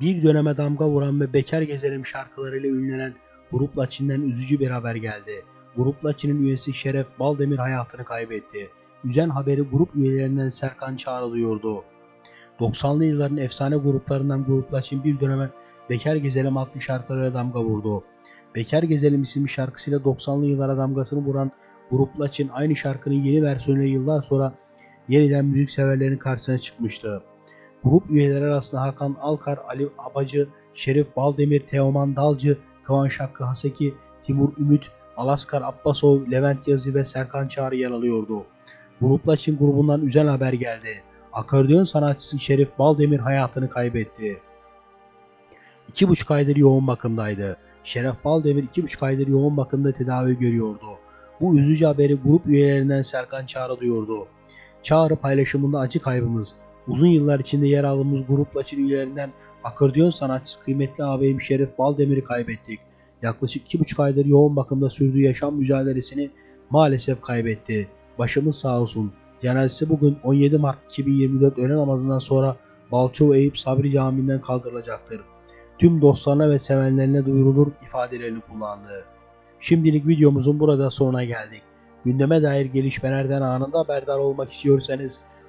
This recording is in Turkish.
Bir döneme damga vuran ve bekar gezelim şarkılarıyla ünlenen Grup Laçin'den üzücü bir haber geldi. Grup Laçin'in üyesi Şeref Baldemir hayatını kaybetti. Üzen haberi grup üyelerinden Serkan Çağrı duyurdu. 90'lı yılların efsane gruplarından Grup Laçin bir döneme Bekar Gezelim adlı şarkılarıyla damga vurdu. Bekar Gezelim isimli şarkısıyla 90'lı yıllara damgasını vuran Grup Laçin aynı şarkının yeni versiyonuyla yıllar sonra yeniden müzik severlerin karşısına çıkmıştı. Grup üyeleri arasında Hakan Alkar, Ali Abacı, Şerif Baldemir, Teoman Dalcı, Kıvanç Hakkı Haseki, Timur Ümit, Alaskar Abbasov, Levent Yazı ve Serkan Çağrı yer alıyordu. Grup Laçin grubundan üzen haber geldi. Akordeon sanatçısı Şerif Baldemir hayatını kaybetti. İki buçuk aydır yoğun bakımdaydı. Şeref Baldemir iki buçuk aydır yoğun bakımda tedavi görüyordu. Bu üzücü haberi grup üyelerinden Serkan Çağrı duyurdu. Çağrı paylaşımında acı kaybımız, uzun yıllar içinde yer aldığımız grup Laçin üyelerinden akordeon sanatçısı kıymetli ağabeyim Şerif Baldemir'i kaybettik. Yaklaşık iki buçuk aydır yoğun bakımda sürdüğü yaşam mücadelesini maalesef kaybetti. Başımız sağ olsun. Cenazesi bugün 17 Mart 2024 öğle namazından sonra Balçova Eyüp Sabri Camii'nden kaldırılacaktır. Tüm dostlarına ve sevenlerine duyurulur ifadelerini kullandı. Şimdilik videomuzun burada sonuna geldik. Gündeme dair gelişmelerden anında haberdar olmak istiyorsanız